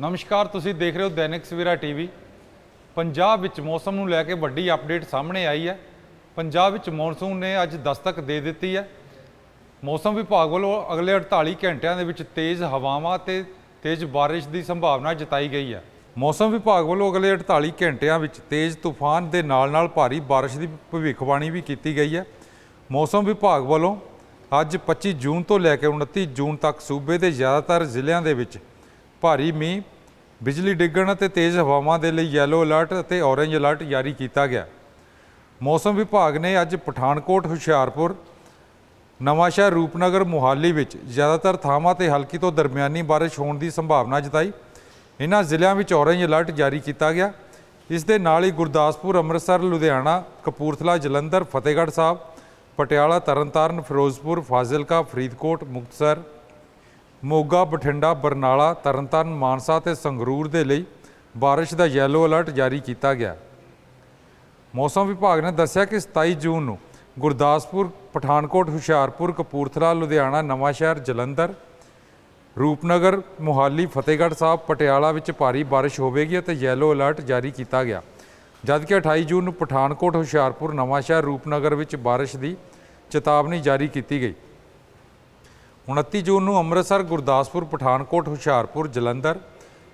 ਨਮਸਕਾਰ, ਤੁਸੀਂ ਦੇਖ ਰਹੇ ਹੋ ਦੈਨਿਕ ਸਵੇਰਾ ਟੀਵੀ। ਪੰਜਾਬ ਵਿੱਚ ਮੌਸਮ ਨੂੰ ਲੈ ਕੇ ਵੱਡੀ ਅਪਡੇਟ ਸਾਹਮਣੇ ਆਈ ਹੈ। ਪੰਜਾਬ ਵਿੱਚ ਮੌਨਸੂਨ ਨੇ ਅੱਜ ਦਸਤਕ ਦੇ ਦਿੱਤੀ ਹੈ। ਮੌਸਮ ਵਿਭਾਗ ਵੱਲੋਂ ਅਗਲੇ 48 ਘੰਟਿਆਂ ਦੇ ਵਿੱਚ ਤੇਜ਼ ਹਵਾਵਾਂ ਤੇ ਤੇਜ਼ ਬਾਰਿਸ਼ ਦੀ ਸੰਭਾਵਨਾ ਜਤਾਈ ਗਈ ਹੈ। ਮੌਸਮ ਵਿਭਾਗ ਵੱਲੋਂ ਅਗਲੇ 48 ਘੰਟਿਆਂ ਵਿੱਚ ਤੇਜ਼ ਤੂਫਾਨ ਦੇ ਨਾਲ-ਨਾਲ ਭਾਰੀ ਬਾਰਿਸ਼ ਦੀ ਭਵਿੱਖਬਾਣੀ ਵੀ ਕੀਤੀ ਗਈ ਹੈ। ਮੌਸਮ ਵਿਭਾਗ ਵੱਲੋਂ ਅੱਜ 25 ਜੂਨ ਤੋਂ ਲੈ ਕੇ 29 ਜੂਨ ਤੱਕ ਸੂਬੇ ਦੇ ਜ਼ਿਆਦਾਤਰ ਜ਼ਿਲ੍ਹਿਆਂ ਦੇ ਵਿੱਚ ਭਾਰੀ ਮੀਂਹ, ਬਿਜਲੀ ਡਿੱਗਣ ਅਤੇ ਤੇਜ਼ ਹਵਾਵਾਂ ਦੇ ਲਈ ਯੈਲੋ ਅਲਰਟ ਅਤੇ ਔਰੇਂਜ ਅਲਰਟ ਜਾਰੀ ਕੀਤਾ ਗਿਆ। ਮੌਸਮ ਵਿਭਾਗ ਨੇ ਅੱਜ ਪਠਾਨਕੋਟ, ਹੁਸ਼ਿਆਰਪੁਰ, ਨਵਾਂਸ਼ਹਿਰ, ਰੂਪਨਗਰ, ਮੁਹਾਲੀ ਵਿੱਚ ਜ਼ਿਆਦਾਤਰ ਥਾਵਾਂ ਤੇ ਹਲਕੀ ਤੋਂ ਦਰਮਿਆਨੀ ਬਾਰਿਸ਼ ਹੋਣ ਦੀ ਸੰਭਾਵਨਾ ਜਤਾਈ। ਇਹਨਾਂ ਜ਼ਿਲ੍ਹਿਆਂ ਵਿੱਚ ਔਰੇਂਜ ਅਲਰਟ ਜਾਰੀ ਕੀਤਾ ਗਿਆ। ਇਸ ਦੇ ਨਾਲ ਹੀ ਗੁਰਦਾਸਪੁਰ, ਅੰਮ੍ਰਿਤਸਰ, ਲੁਧਿਆਣਾ, ਕਪੂਰਥਲਾ, ਜਲੰਧਰ, ਫਤਿਹਗੜ੍ਹ ਸਾਹਿਬ, ਪਟਿਆਲਾ, ਤਰਨਤਾਰਨ, ਫਿਰੋਜ਼ਪੁਰ, ਫਾਜ਼ਿਲਕਾ, ਫਰੀਦਕੋਟ, ਮੁਕਤਸਰ ਮੋਗਾ, ਬਠਿੰਡਾ, ਬਰਨਾਲਾ, ਤਰਨਤਾਰਨ, ਮਾਨਸਾ ਤੇ ਸੰਗਰੂਰ ਦੇ ਲਈ ਬਾਰਿਸ਼ ਦਾ ਯੈਲੋ ਅਲਰਟ ਜਾਰੀ ਕੀਤਾ ਗਿਆ। ਮੌਸਮ ਵਿਭਾਗ ਨੇ ਦੱਸਿਆ ਕਿ 27 ਜੂਨ ਨੂੰ ਗੁਰਦਾਸਪੁਰ, ਪਠਾਨਕੋਟ, ਹੁਸ਼ਿਆਰਪੁਰ, ਕਪੂਰਥਲਾ, ਲੁਧਿਆਣਾ ਨਵਾਂਸ਼ਹਿਰ ਜਲੰਧਰ, ਰੂਪਨਗਰ, ਮੁਹਾਲੀ, ਫਤਿਹਗੜ੍ਹ ਸਾਹਿਬ, ਪਟਿਆਲਾ ਵਿੱਚ ਭਾਰੀ ਬਾਰਿਸ਼ ਹੋਵੇਗੀ ਅਤੇ ਯੈਲੋ ਅਲਰਟ ਜਾਰੀ ਕੀਤਾ ਗਿਆ। ਜਦਕਿ 28 ਜੂਨ ਨੂੰ ਪਠਾਨਕੋਟ, ਹੁਸ਼ਿਆਰਪੁਰ ਨਵਾਂਸ਼ਹਿਰ ਰੂਪਨਗਰ ਵਿੱਚ ਬਾਰਿਸ਼ ਦੀ ਚੇਤਾਵਨੀ ਜਾਰੀ ਕੀਤੀ ਗਈ। 29 ਜੂਨ ਨੂੰ ਅੰਮ੍ਰਿਤਸਰ, ਗੁਰਦਾਸਪੁਰ, ਪਠਾਨਕੋਟ, ਹੁਸ਼ਿਆਰਪੁਰ, ਜਲੰਧਰ,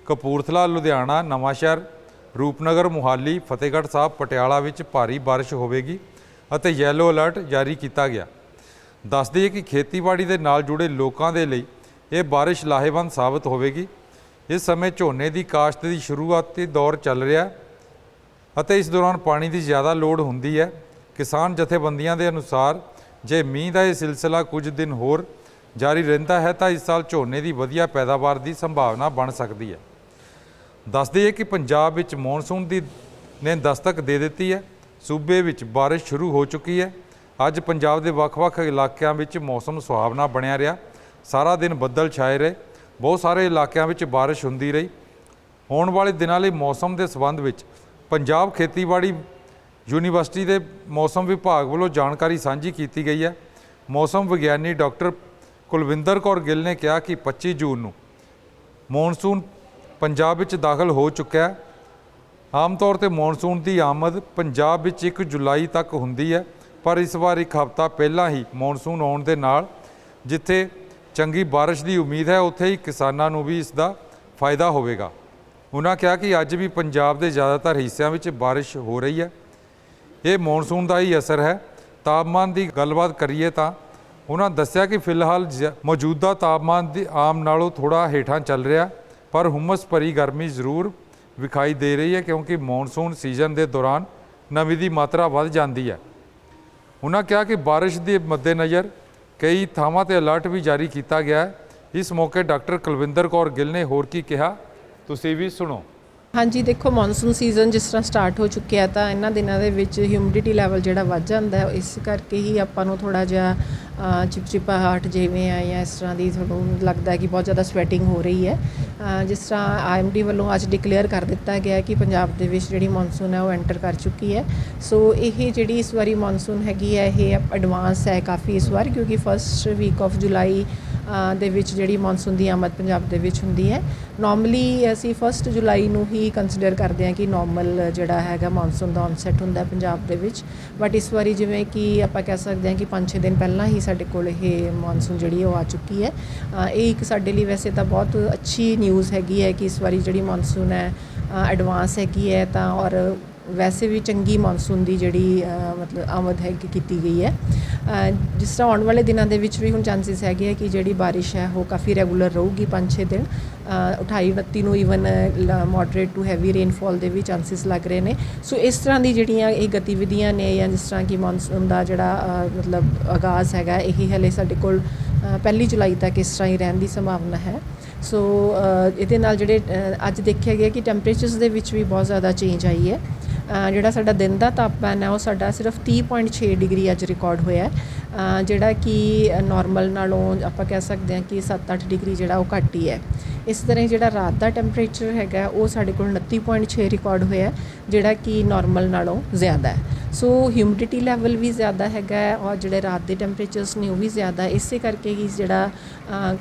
ਕਪੂਰਥਲਾ, ਲੁਧਿਆਣਾ, ਨਵਾਂਸ਼ਹਿਰ, ਰੂਪਨਗਰ, ਮੁਹਾਲੀ, ਫਤਿਹਗੜ੍ਹ ਸਾਹਿਬ, ਪਟਿਆਲਾ ਵਿੱਚ ਭਾਰੀ ਬਾਰਿਸ਼ ਹੋਵੇਗੀ ਅਤੇ ਯੈਲੋ ਅਲਰਟ ਜਾਰੀ ਕੀਤਾ ਗਿਆ। ਦੱਸ ਦਈਏ ਕਿ ਖੇਤੀਬਾੜੀ ਦੇ ਨਾਲ ਜੁੜੇ ਲੋਕਾਂ ਦੇ ਲਈ ਇਹ ਬਾਰਿਸ਼ ਲਾਹੇਵੰਦ ਸਾਬਤ ਹੋਵੇਗੀ। ਇਸ ਸਮੇਂ ਝੋਨੇ ਦੀ ਕਾਸ਼ਤ ਦੀ ਸ਼ੁਰੂਆਤੀ ਦੌਰ ਚੱਲ ਰਿਹਾ ਅਤੇ ਇਸ ਦੌਰਾਨ ਪਾਣੀ ਦੀ ਜ਼ਿਆਦਾ ਲੋੜ ਹੁੰਦੀ ਹੈ। ਕਿਸਾਨ ਜਥੇਬੰਦੀਆਂ ਦੇ ਅਨੁਸਾਰ ਜੇ ਮੀਂਹ ਦਾ ਇਹ ਸਿਲਸਿਲਾ ਕੁਝ ਦਿਨ ਹੋਰ ਜਾਰੀ ਰਹਿੰਦਾ ਹੈ ਤਾਂ ਇਸ ਸਾਲ ਝੋਨੇ ਦੀ ਵਧੀਆ ਪੈਦਾਵਾਰ ਦੀ ਸੰਭਾਵਨਾ ਬਣ ਸਕਦੀ ਹੈ। ਦੱਸ ਦਈਏ ਕਿ ਪੰਜਾਬ ਵਿੱਚ ਮੌਨਸੂਨ ਦੀ ਨੇ ਦਸਤਕ ਦੇ ਦਿੱਤੀ ਹੈ। ਸੂਬੇ ਵਿੱਚ ਬਾਰਿਸ਼ ਸ਼ੁਰੂ ਹੋ ਚੁੱਕੀ ਹੈ। ਅੱਜ ਪੰਜਾਬ ਦੇ ਵੱਖ-ਵੱਖ ਇਲਾਕਿਆਂ ਵਿੱਚ ਮੌਸਮ ਸੁਹਾਵਣਾ ਬਣਿਆ ਰਿਹਾ। ਸਾਰਾ ਦਿਨ ਬੱਦਲ ਛਾਏ ਰਹੇ। ਬਹੁਤ ਸਾਰੇ ਇਲਾਕਿਆਂ ਵਿੱਚ ਬਾਰਿਸ਼ ਹੁੰਦੀ ਰਹੀ। ਆਉਣ ਵਾਲੇ ਦਿਨਾਂ ਲਈ ਮੌਸਮ ਦੇ ਸਬੰਧ ਵਿੱਚ ਪੰਜਾਬ ਖੇਤੀਬਾੜੀ ਯੂਨੀਵਰਸਿਟੀ ਦੇ ਮੌਸਮ ਵਿਭਾਗ ਵੱਲੋਂ ਜਾਣਕਾਰੀ ਸਾਂਝੀ ਕੀਤੀ ਗਈ ਹੈ। ਮੌਸਮ ਵਿਗਿਆਨੀ ਡਾਕਟਰ ਕੁਲਵਿੰਦਰ ਕੌਰ ਗਿੱਲ ਨੇ ਕਿਹਾ ਕਿ 25 ਜੂਨ ਨੂੰ ਮੌਨਸੂਨ ਪੰਜਾਬ ਵਿੱਚ ਦਾਖਲ ਹੋ ਚੁੱਕਿਆ ਹੈ। ਆਮ ਤੌਰ ਤੇ ਮੌਨਸੂਨ ਦੀ ਆਮਦ ਪੰਜਾਬ ਵਿੱਚ 1 ਜੁਲਾਈ ਤੱਕ ਹੁੰਦੀ ਹੈ, ਪਰ ਇਸ ਵਾਰ ਇੱਕ ਹਫ਼ਤਾ ਪਹਿਲਾਂ ਹੀ ਮੌਨਸੂਨ ਆਉਣ ਦੇ ਨਾਲ ਜਿੱਥੇ ਚੰਗੀ ਬਾਰਿਸ਼ ਦੀ ਉਮੀਦ ਹੈ, ਉੱਥੇ ਹੀ ਕਿਸਾਨਾਂ ਨੂੰ ਵੀ ਇਸ ਦਾ ਫਾਇਦਾ ਹੋਵੇਗਾ। ਉਹਨਾਂ ਕਿਹਾ ਕਿ ਅੱਜ ਵੀ ਪੰਜਾਬ ਦੇ ਜ਼ਿਆਦਾਤਰ ਹਿੱਸਿਆਂ ਵਿੱਚ ਬਾਰਿਸ਼ ਹੋ ਰਹੀ ਹੈ। ਇਹ ਮੌਨਸੂਨ ਦਾ ਹੀ ਅਸਰ ਹੈ। ਤਾਪਮਾਨ ਦੀ ਗੱਲਬਾਤ ਕਰੀਏ ਤਾਂ ਉਹਨਾਂ ਦੱਸਿਆ ਕਿ ਫਿਲਹਾਲ ਜ- ਮੌਜੂਦਾ ਤਾਪਮਾਨ ਦੀ ਆਮ ਨਾਲੋਂ ਥੋੜਾ ਹੇਠਾਂ ਚੱਲ ਰਿਹਾ, ਪਰ ਹੁਮਸ ਭਰੀ ਗਰਮੀ ਜ਼ਰੂਰ ਵਿਖਾਈ ਦੇ ਰਹੀ ਹੈ ਕਿਉਂਕਿ ਮੌਨਸੂਨ ਸੀਜ਼ਨ ਦੇ ਦੌਰਾਨ ਨਮੀ ਦੀ ਮਾਤਰਾ ਵੱਧ ਜਾਂਦੀ ਹੈ। ਉਹਨਾਂ ਕਿਹਾ ਕਿ ਬਾਰਿਸ਼ ਦੇ ਮੱਦੇਨਜ਼ਰ ਕਈ ਥਾਵਾਂ ਤੇ ਅਲਰਟ ਵੀ ਜਾਰੀ ਕੀਤਾ ਗਿਆ ਹੈ। ਇਸ ਮੌਕੇ ਡਾਕਟਰ ਕੁਲਵਿੰਦਰ ਕੌਰ ਗਿੱਲ ਨੇ ਹੋਰ ਕੀ ਕਿਹਾ, ਤੁਸੀਂ ਵੀ ਸੁਣੋ। ਹਾਂਜੀ, ਦੇਖੋ, ਮੌਨਸੂਨ ਸੀਜ਼ਨ ਜਿਸ ਤਰ੍ਹਾਂ ਸਟਾਰਟ ਹੋ ਚੁੱਕਿਆ ਤਾਂ ਇਹਨਾਂ ਦਿਨਾਂ ਦੇ ਵਿੱਚ ਹਿਊਮਿਡਿਟੀ ਲੈਵਲ ਜਿਹੜਾ ਵੱਧ ਜਾਂਦਾ ਹੈ, ਇਸ ਕਰਕੇ ਹੀ ਆਪਾਂ ਨੂੰ ਥੋੜਾ ਜਿਹਾ ਚਿਪਚਿਪਾ ਚਿਪਚਿਪਾਹਟ ਜਿਵੇਂ ਆ ਜਾਂ ਇਸ ਤਰ੍ਹਾਂ ਦੀ ਤੁਹਾਨੂੰ ਲੱਗਦਾ ਕਿ ਬਹੁਤ ਜ਼ਿਆਦਾ ਸਵੈਟਿੰਗ ਹੋ ਰਹੀ ਹੈ। ਜਿਸ ਤਰ੍ਹਾਂ ਆਈਐਮਡੀ ਵੱਲੋਂ ਅੱਜ ਡਿਕਲੇਅਰ ਕਰ ਦਿੱਤਾ ਗਿਆ ਕਿ ਪੰਜਾਬ ਦੇ ਵਿੱਚ ਜਿਹੜੀ ਮੌਨਸੂਨ ਹੈ ਉਹ ਐਂਟਰ ਕਰ ਚੁੱਕੀ ਹੈ। ਸੋ ਇਹ ਜਿਹੜੀ ਇਸ ਵਾਰੀ ਮੌਨਸੂਨ ਹੈਗੀ ਹੈ, ਇਹ ਐਡਵਾਂਸ ਹੈ ਕਾਫੀ ਇਸ ਵਾਰ, ਕਿਉਂਕਿ ਫਸਟ ਵੀਕ ਆਫ ਜੁਲਾਈ ਦੇ ਵਿੱਚ ਜਿਹੜੀ ਮੌਨਸੂਨ ਦੀ ਆਮਦ ਪੰਜਾਬ ਦੇ ਵਿੱਚ ਹੁੰਦੀ ਹੈ। ਨਾਰਮਲੀ ਅਸੀਂ 1 ਜੁਲਾਈ ਨੂੰ ਹੀ ਕੰਸੀਡਰ ਕਰਦੇ ਹਾਂ ਕਿ ਨਾਰਮਲ ਜਿਹੜਾ ਹੈਗਾ ਮੌਨਸੂਨ ਦਾ ਔਨਸੈਟ ਹੁੰਦਾ ਪੰਜਾਬ ਦੇ ਵਿੱਚ। ਬਟ ਇਸ ਵਾਰੀ ਜਿਵੇਂ ਕਿ ਆਪਾਂ ਕਹਿ ਸਕਦੇ ਹਾਂ ਕਿ 5-6 ਦਿਨ ਪਹਿਲਾਂ ਹੀ ਸਾਡੇ ਕੋਲ ਇਹ ਮੌਨਸੂਨ ਜਿਹੜੀ ਉਹ ਆ ਚੁੱਕੀ ਹੈ। ਇਹ ਇੱਕ ਸਾਡੇ ਲਈ ਵੈਸੇ ਤਾਂ ਬਹੁਤ ਅੱਛੀ ਨਿਊਜ਼ ਹੈਗੀ ਹੈ ਕਿ ਇਸ ਵਾਰੀ ਜਿਹੜੀ ਮੌਨਸੂਨ ਹੈ ਐਡਵਾਂਸ ਹੈਗੀ ਹੈ ਤਾਂ ਔਰ ਵੈਸੇ ਵੀ ਚੰਗੀ ਮੌਨਸੂਨ ਦੀ ਜਿਹੜੀ ਮਤਲਬ ਆਮਦ ਹੈ ਕਿ ਕੀਤੀ ਗਈ ਹੈ। ਜਿਸ ਤਰ੍ਹਾਂ ਆਉਣ ਵਾਲੇ ਦਿਨਾਂ ਦੇ ਵਿੱਚ ਵੀ ਹੁਣ ਚਾਂਸਸ ਹੈਗੇ ਆ ਕਿ ਜਿਹੜੀ ਬਾਰਿਸ਼ ਹੈ ਉਹ ਕਾਫੀ ਰੈਗੂਲਰ ਰਹੂਗੀ 5-6 ਦਿਨ। ਅ, 28 29 ਨੂੰ even moderate to heavy rainfall ਦੇ ਵੀ ਚਾਂਸਸ ਲੱਗ ਰਹੇ ਨੇ। ਸੋ ਇਸ ਤਰ੍ਹਾਂ ਦੀ ਜਿਹੜੀਆਂ ਇਹ ਗਤੀਵਿਧੀਆਂ ਨੇ ਜਾਂ ਜਿਸ ਤਰ੍ਹਾਂ ਕਿ ਮੌਨਸੂਨ ਦਾ ਜਿਹੜਾ ਮਤਲਬ ਆਗਾਜ਼ ਹੈਗਾ ਇਹ ਹਲੇ ਸਾਡੇ ਕੋਲ ਪਹਿਲੀ ਜੁਲਾਈ ਤੱਕ ਇਸ ਤਰ੍ਹਾਂ ਹੀ ਰਹਿਣ ਦੀ ਸੰਭਾਵਨਾ ਹੈ। ਸੋ ਇਹਦੇ ਨਾਲ ਜਿਹੜੇ ਅੱਜ ਦੇਖਿਆ ਗਿਆ ਕਿ ਟੈਂਪਰੇਚਰਸ ਦੇ ਵਿੱਚ ਵੀ ਬਹੁਤ ਜ਼ਿਆਦਾ ਚੇਂਜ ਆਈ ਹੈ। ਜਿਹੜਾ ਸਾਡਾ ਦਿਨ ਦਾ ਤਾਪਮਾਨ ਹੈ ਉਹ ਸਾਡਾ ਸਿਰਫ 30.6 ਡਿਗਰੀ ਅੱਜ ਰਿਕਾਰਡ ਹੋਇਆ ਜਿਹੜਾ ਕਿ ਨੋਰਮਲ ਨਾਲੋਂ ਆਪਾਂ ਕਹਿ ਸਕਦੇ ਹਾਂ ਕਿ 7-8 ਡਿਗਰੀ ਜਿਹੜਾ ਉਹ ਘੱਟ ਹੀ ਹੈ। ਇਸ ਤਰ੍ਹਾਂ ਹੀ ਜਿਹੜਾ ਰਾਤ ਦਾ ਟੈਂਪਰੇਚਰ ਹੈਗਾ ਉਹ ਸਾਡੇ ਕੋਲ 29.6 ਰਿਕਾਰਡ ਹੋਇਆ ਜਿਹੜਾ ਕਿ ਨਾਰਮਲ ਨਾਲੋਂ ਜ਼ਿਆਦਾ ਹੈ। ਸੋ ਹਿਊਮਿਡਿਟੀ ਲੈਵਲ ਵੀ ਜ਼ਿਆਦਾ ਹੈਗਾ ਔਰ ਜਿਹੜੇ ਰਾਤ ਦੇ ਟੈਂਪਰੇਚਰਸ ਨੇ ਉਹ ਵੀ ਜ਼ਿਆਦਾ ਇਸੇ ਕਰਕੇ ਹੀ ਜਿਹੜਾ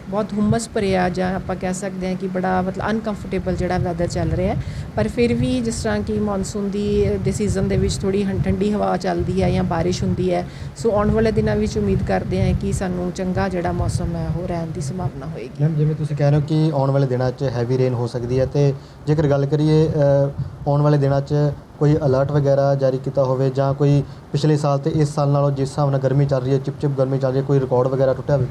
ਬਹੁਤ ਹੁਮਸ ਭਰਿਆ ਜਾਂ ਆਪਾਂ ਕਹਿ ਸਕਦੇ ਹਾਂ ਕਿ ਬੜਾ ਮਤਲਬ ਅਨਕੰਫਰਟੇਬਲ ਜਿਹੜਾ ਵੈਦਰ ਚੱਲ ਰਿਹਾ ਹੈ। ਪਰ ਫਿਰ ਵੀ ਜਿਸ ਤਰ੍ਹਾਂ ਕਿ ਮੌਨਸੂਨ ਦੀ ਦੇ ਸੀਜ਼ਨ ਦੇ ਵਿੱਚ ਥੋੜੀ ਠੰਡੀ ਹਵਾ ਚੱਲਦੀ ਹੈ ਜਾਂ ਬਾਰਿਸ਼ ਹੁੰਦੀ ਹੈ ਸੋ ਆਉਣ ਵਾਲੇ ਦਿਨਾਂ ਵਿੱਚ ਉਮੀਦ ਕਰਦੇ ਹਾਂ ਕਿ ਸਾਨੂੰ ਚੰਗਾ ਜਿਹੜਾ ਮੌਸਮ ਹੈ ਉਹ ਰਹਿਣ ਦੀ ਸੰਭਾਵਨਾ ਹੋਏਗੀ ਮੈਮ ਜਿਵੇਂ ਤੁਸੀਂ ਕਹਿ ਰਹੇ ਹੋ ਕਿ ਆਉਣ ਵਾਲੇ ਦਿਨਾਂ 'ਚ ਹੈਵੀ ਰੇਨ ਹੋ ਸਕਦੀ ਹੈ ਤੇ ਜੇਕਰ ਗੱਲ ਕਰੀਏ ਆਉਣ ਵਾਲੇ ਦਿਨਾਂ 'ਚ ਕੋਈ ਅਲਰਟ ਵਗੈਰਾ ਜਾਰੀ ਕੀਤਾ ਹੋਵੇ ਜਾਂ ਕੋਈ ਪਿਛਲੇ ਸਾਲ ਤੇ ਇਸ ਸਾਲ ਨਾਲੋਂ ਜਿਸ ਹਿਸਾਬ ਨਾਲ ਗਰਮੀ ਚੱਲ ਰਹੀ ਹੈ ਚਿਪਚਿਪ ਗਰਮੀ ਚੱਲ ਰਹੀ ਹੈ ਕੋਈ ਰਿਕਾਰਡ ਵਗੈਰਾ ਟੁੱਟਿਆ ਹੋਵੇ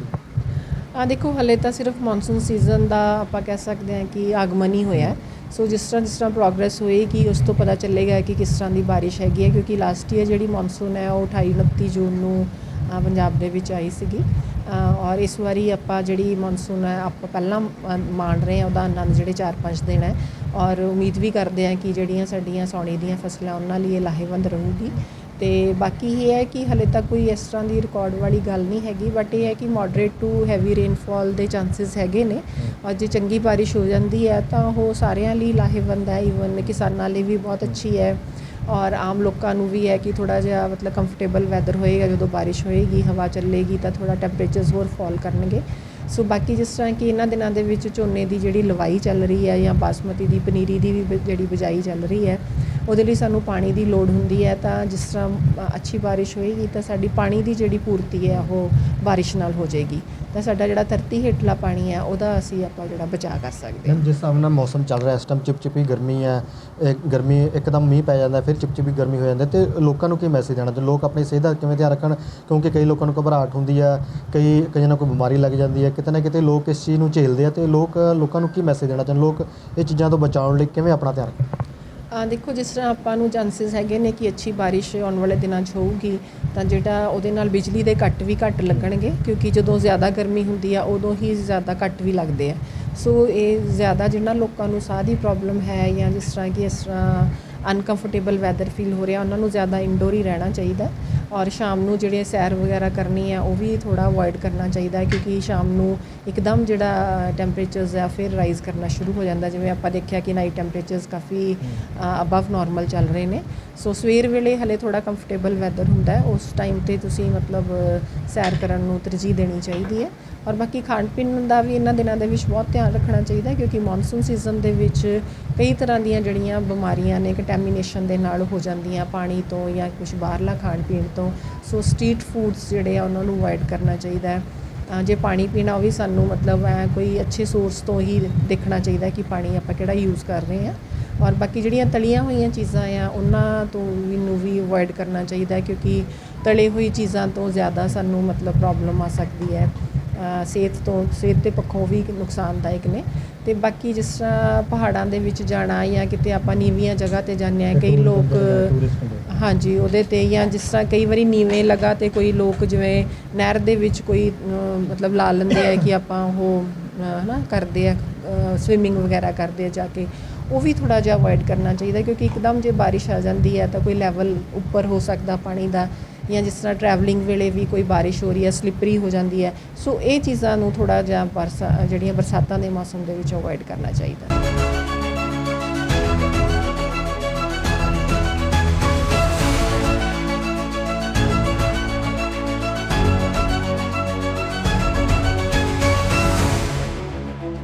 ਆ ਦੇਖੋ ਹਲੇ ਤਾਂ ਸਿਰਫ ਮੌਨਸੂਨ ਸੀਜ਼ਨ ਦਾ ਆਪਾਂ ਕਹਿ ਸਕਦੇ ਹਾਂ ਕਿ ਆਗਮਨ ਹੀ ਹੋਇਆ। ਸੋ ਜਿਸ ਤਰ੍ਹਾਂ ਜਿਸ ਤਰ੍ਹਾਂ ਪ੍ਰੋਗਰੈਸ ਹੋਏਗੀ ਉਸ ਤੋਂ ਪਤਾ ਚੱਲੇਗਾ ਕਿ ਕਿਸ ਤਰ੍ਹਾਂ ਦੀ ਬਾਰਿਸ਼ ਹੈਗੀ ਹੈ ਕਿਉਂਕਿ ਲਾਸਟ ਈਅਰ ਜਿਹੜੀ ਮੌਨਸੂਨ ਹੈ ਉਹ 28 29 ਜੂਨ ਨੂੰ ਪੰਜਾਬ ਦੇ ਵਿੱਚ ਆਈ ਸੀਗੀ। ਔਰ ਇਸ ਵਾਰੀ ਆਪਾਂ ਜਿਹੜੀ ਮੌਨਸੂਨ ਹੈ, ਆਪਾਂ ਪਹਿਲਾਂ ਮਾਣ ਰਹੇ ਹਾਂ ਉਹਦਾ ਆਨੰਦ ਜਿਹੜੇ 4-5 ਦਿਨ ਹੈ। ਔਰ ਉਮੀਦ ਵੀ ਕਰਦੇ ਹਾਂ ਕਿ ਜਿਹੜੀਆਂ ਸਾਡੀਆਂ ਸੌਣੀ ਦੀਆਂ ਫਸਲਾਂ, ਉਹਨਾਂ ਲਈ ਇਹ ਲਾਹੇਵੰਦ ਰਹੂਗੀ। ਤੇ ਬਾਕੀ ਇਹ ਹੈ ਕਿ ਹਲੇ ਤੱਕ ਕੋਈ ਇਸ ਤਰ੍ਹਾਂ ਦੀ ਰਿਕਾਰਡ ਵਾਲੀ ਗੱਲ ਨਹੀਂ ਹੈਗੀ ਬਟ ਇਹ ਹੈ ਕਿ ਮੋਡਰੇਟ ਟੂ ਹੈਵੀ ਰੇਨਫਾਲ ਦੇ ਚਾਂਸਸ ਹੈਗੇ ਨੇ। ਔਰ ਜੇ ਚੰਗੀ ਬਾਰਿਸ਼ ਹੋ ਜਾਂਦੀ ਹੈ ਤਾਂ ਉਹ ਸਾਰਿਆਂ ਲਈ ਲਾਹੇਵੰਦ ਹੈ ਈਵਨ ਕਿਸਾਨਾਂ ਲਈ ਵੀ ਬਹੁਤ ਅੱਛੀ ਹੈ। ਔਰ ਆਮ ਲੋਕਾਂ ਨੂੰ ਵੀ ਹੈ ਕਿ ਥੋੜਾ ਜਿਹਾ ਮਤਲਬ ਕੰਫਰਟੇਬਲ ਵੈਦਰ ਹੋਏਗਾ ਜਦੋਂ ਬਾਰਿਸ਼ ਹੋਏਗੀ ਹਵਾ ਚੱਲੇਗੀ ਤਾਂ ਥੋੜਾ ਟੈਂਪਰੇਚਰਸ ਹੋਰ ਫਾਲ ਕਰਨਗੇ। ਸੋ ਬਾਕੀ ਜਿਸ ਤਰ੍ਹਾਂ ਕਿ ਇਹਨਾਂ ਦਿਨਾਂ ਦੇ ਵਿੱਚ ਝੋਨੇ ਦੀ ਜਿਹੜੀ ਲਵਾਈ ਚੱਲ ਰਹੀ ਹੈ ਜਾਂ ਬਾਸਮਤੀ ਦੀ, ਪਨੀਰੀ ਦੀ ਵੀ ਬ- ਜਿਹੜੀ ਬਿਜਾਈ ਚੱਲ ਰਹੀ ਹੈ, ਉਹਦੇ ਲਈ ਸਾਨੂੰ ਪਾਣੀ ਦੀ ਲੋੜ ਹੁੰਦੀ ਹੈ। ਤਾਂ ਜਿਸ ਤਰ੍ਹਾਂ ਅੱਛੀ ਬਾਰਿਸ਼ ਹੋਏਗੀ ਤਾਂ ਸਾਡੀ ਪਾਣੀ ਦੀ ਜਿਹੜੀ ਪੂਰਤੀ ਹੈ, ਉਹ ਬਾਰਿਸ਼ ਨਾਲ ਹੋ ਜਾਏਗੀ। ਤਾਂ ਸਾਡਾ ਜਿਹੜਾ ਧਰਤੀ ਹੇਠਲਾ ਪਾਣੀ ਹੈ, ਉਹਦਾ ਅਸੀਂ ਆਪਾਂ ਜਿਹੜਾ ਬਚਾਅ ਕਰ ਸਕਦੇ ਹਾਂ। ਮੈਮ, ਜਿਸ ਹਿਸਾਬ ਨਾਲ ਮੌਸਮ ਚੱਲ ਰਿਹਾ, ਇਸ ਟਾਈਮ ਚਿਪਚਿਪੀ ਗਰਮੀ ਹੈ, ਇਹ ਗਰਮੀ ਇੱਕਦਮ ਮੀਂਹ ਪੈ ਜਾਂਦਾ, ਫਿਰ ਚਿਪਚਿਪੀ ਗਰਮੀ ਹੋ ਜਾਂਦੀ ਹੈ, ਤੇ ਲੋਕਾਂ ਨੂੰ ਕੀ ਮੈਸੇਜ ਦੇਣਾ? ਚਾਹੁੰਦੇ ਲੋਕ ਆਪਣੀ ਸਿਹਤ ਦਾ ਕਿਵੇਂ ਧਿਆਨ ਰੱਖਣ? ਕਿਉਂਕਿ ਕਈ ਲੋਕਾਂ ਨੂੰ ਘਬਰਾਹਟ ਹੁੰਦੀ ਹੈ, ਕਈ ਕਈਆਂ ਨੂੰ ਕੋਈ ਬਿਮਾਰੀ ਲੱਗ ਜਾਂਦੀ ਹੈ, ਕਿਤੇ ਨਾ ਕਿਤੇ ਲੋਕ ਇਸ ਚੀਜ਼ ਨੂੰ ਝੇਲਦੇ ਆ, ਤੇ ਲੋਕ ਲੋਕਾਂ ਨੂੰ ਕੀ ਮੈਸੇਜ ਦੇਣਾ ਚਾਹੁੰਦੇ? ਲੋਕ ਇਹ ਚੀਜ਼ਾਂ ਤੋਂ ਬਚਾਉਣ ਲਈ ਕਿਵੇਂ ਆਪਣਾ ਧਿਆਨ ਰੱਖਣ? ਦੇਖੋ, ਜਿਸ ਤਰ੍ਹਾਂ ਆਪਾਂ ਨੂੰ ਚਾਂਸਸ ਹੈਗੇ ਨੇ ਕਿ ਅੱਛੀ ਬਾਰਿਸ਼ ਆਉਣ ਵਾਲੇ ਦਿਨਾਂ 'ਚ ਹੋਊਗੀ, ਤਾਂ ਜਿਹੜਾ ਉਹਦੇ ਨਾਲ ਬਿਜਲੀ ਦੇ ਕੱਟ ਵੀ ਘੱਟ ਲੱਗਣਗੇ, ਕਿਉਂਕਿ ਜਦੋਂ ਜ਼ਿਆਦਾ ਗਰਮੀ ਹੁੰਦੀ ਆ, ਉਦੋਂ ਹੀ ਜ਼ਿਆਦਾ ਕੱਟ ਵੀ ਲੱਗਦੇ ਆ। ਸੋ ਇਹ ਜ਼ਿਆਦਾ ਜਿਹਨਾਂ ਲੋਕਾਂ ਨੂੰ ਸਾਹ ਦੀ ਪ੍ਰੋਬਲਮ ਹੈ ਜਾਂ ਜਿਸ ਤਰ੍ਹਾਂ ਕਿ ਇਸ ਤਰ੍ਹਾਂ ਅਨਕੰਫਰਟੇਬਲ ਵੈਦਰ ਫੀਲ ਹੋ ਰਿਹਾ, ਉਹਨਾਂ ਨੂੰ ਜ਼ਿਆਦਾ ਇਨਡੋਰ ਹੀ ਰਹਿਣਾ ਚਾਹੀਦਾ। ਔਰ ਸ਼ਾਮ ਨੂੰ ਜਿਹੜੇ ਸੈਰ ਵਗੈਰਾ ਕਰਨੀ ਹੈ ਉਹ ਵੀ ਥੋੜਾ ਅਵੋਇਡ ਕਰਨਾ ਚਾਹੀਦਾ ਕਿਉਂਕਿ ਸ਼ਾਮ ਨੂੰ ਇੱਕਦਮ ਜਿਹੜਾ ਟੈਂਪਰੇਚਰਸ ਆ, ਫਿਰ ਰਾਈਜ਼ ਕਰਨਾ ਸ਼ੁਰੂ ਹੋ ਜਾਂਦਾ। ਜਿਵੇਂ ਆਪਾਂ ਦੇਖਿਆ ਕਿ ਨਾਈਟ ਟੈਂਪਰੇਚਰਸ ਕਾਫੀ ਅਬਵ ਨਾਰਮਲ ਚੱਲ ਰਹੇ ਨੇ। ਸੋ ਸਵੇਰ ਵੇਲੇ ਹਲੇ ਥੋੜਾ ਕੰਫਰਟੇਬਲ ਵੈਦਰ ਹੁੰਦਾ ਹੈ। ਉਸ ਟਾਈਮ ਤੇ ਤੁਸੀਂ ਮਤਲਬ ਸੈਰ ਕਰਨ ਨੂੰ ਤਰਜੀਹ ਦੇਣੀ ਚਾਹੀਦੀ ਹੈ। ਔਰ ਬਾਕੀ ਖਾਣ ਪੀਣ ਦਾ ਵੀ ਇਹਨਾਂ ਦਿਨਾਂ ਦੇ ਵਿੱਚ ਬਹੁਤ ਧਿਆਨ ਰੱਖਣਾ ਚਾਹੀਦਾ ਕਿਉਂਕਿ ਮੌਨਸੂਨ ਸੀਜ਼ਨ ਦੇ ਵਿੱਚ ਕਈ ਤਰ੍ਹਾਂ ਦੀਆਂ ਜਿਹੜੀਆਂ ਬਿਮਾਰੀਆਂ ਨੇ ਕੰਟੈਮੀਨੇਸ਼ਨ ਦੇ ਨਾਲ ਹੋ ਜਾਂਦੀਆਂ, ਪਾਣੀ ਤੋਂ ਜਾਂ ਕੁਝ ਬਾਹਰਲਾ ਖਾਣ ਪੀਣ ਤੋਂ। ਸੋ ਸਟਰੀਟ ਫੂਡਸ ਜਿਹੜੇ ਆ ਉਹਨਾਂ ਨੂੰ ਅਵੋਇਡ ਕਰਨਾ ਚਾਹੀਦਾ ਹੈ। ਅ, ਜੇ ਪਾਣੀ ਪੀਣਾ ਉਹ ਵੀ ਸਾਨੂੰ ਮਤਲਬ ਐ ਕੋਈ ਅੱਛੇ ਸੋਰਸ ਤੋਂ ਹੀ ਦੇਖਣਾ ਚਾਹੀਦਾ ਕਿ ਪਾਣੀ ਆਪਾਂ ਕਿਹੜਾ ਯੂਜ਼ ਕਰ ਰਹੇ ਹਾਂ। ਔਰ ਬਾਕੀ ਜਿਹੜੀਆਂ ਤਲੀਆਂ ਹੋਈਆਂ ਚੀਜ਼ਾਂ ਆ ਉਹਨਾਂ ਤੋਂ ਵੀ ਨੂੰ ਵੀ ਅਵੋਇਡ ਕਰਨਾ ਚਾਹੀਦਾ ਕਿਉਂਕਿ ਤਲੇ ਹੋਈ ਚੀਜ਼ਾਂ ਤੋਂ ਜ਼ਿਆਦਾ ਸਾਨੂੰ ਮਤਲਬ ਪ੍ਰੋਬਲਮ ਆ ਸਕਦੀ ਹੈ। ਸਿਹਤ ਤੋਂ ਸਿਹਤ ਦੇ ਪੱਖੋਂ ਵੀ ਨੁਕਸਾਨਦਾਇਕ ਨੇ। ਤੇ ਬਾਕੀ ਜਿਸ ਤਰ੍ਹਾਂ ਪਹਾੜਾਂ ਦੇ ਵਿੱਚ ਜਾਣਾ ਜਾਂ ਕਿਤੇ ਆਪਾਂ ਨੀਵੀਆਂ ਜਗ੍ਹਾ ਤੇ ਜਾਂਦੇ ਆ ਕਈ ਲੋਕ ਹਾਂਜੀ ਉਹਦੇ ਤੇ ਜਾਂ ਜਿਸ ਤਰ੍ਹਾਂ ਕਈ ਵਾਰੀ ਨੀਵੇਂ ਲਗਾ ਤੇ ਕੋਈ ਲੋਕ ਜਿਵੇਂ ਨਹਿਰ ਦੇ ਵਿੱਚ ਕੋਈ ਅ, ਮਤਲਬ ਲਾ ਲੈਂਦੇ ਆ ਕਿ ਆਪਾਂ ਉਹ ਅ, ਹਨਾ ਕਰਦੇ ਆ ਸਵਿਮਿੰਗ ਵਗੈਰਾ ਕਰਦੇ ਆ ਜਾ ਕੇ ਉਹ ਵੀ ਥੋੜਾ ਜਿਹਾ ਅਵੋਇਡ ਕਰਨਾ ਚਾਹੀਦਾ ਕਿਉਂਕਿ ਇੱਕਦਮ ਜੇ ਬਾਰਿਸ਼ ਆ ਜਾਂਦੀ ਹੈ ਤਾਂ ਕੋਈ ਲੈਵਲ ਉੱਪਰ ਹੋ ਸਕਦਾ ਪਾਣੀ ਦਾ ਜਾਂ ਜਿਸ ਤਰ੍ਹਾਂ ਟਰੈਵਲਿੰਗ ਵੇਲੇ ਵੀ ਕੋਈ ਬਾਰਿਸ਼ ਹੋ ਰਹੀ ਹੈ ਸਲਿੱਪਰੀ ਹੋ ਜਾਂਦੀ ਹੈ ਸੋ ਇਹ ਚੀਜ਼ਾਂ ਨੂੰ ਥੋੜਾ ਜਿਹਾ ਬਰਸਾ ਜਿਹੜੀਆਂ ਬਰਸਾਤਾਂ ਦੇ ਮੌਸਮ ਦੇ ਵਿੱਚ ਅਵੋਇਡ ਕਰਨਾ ਚਾਹੀਦਾ।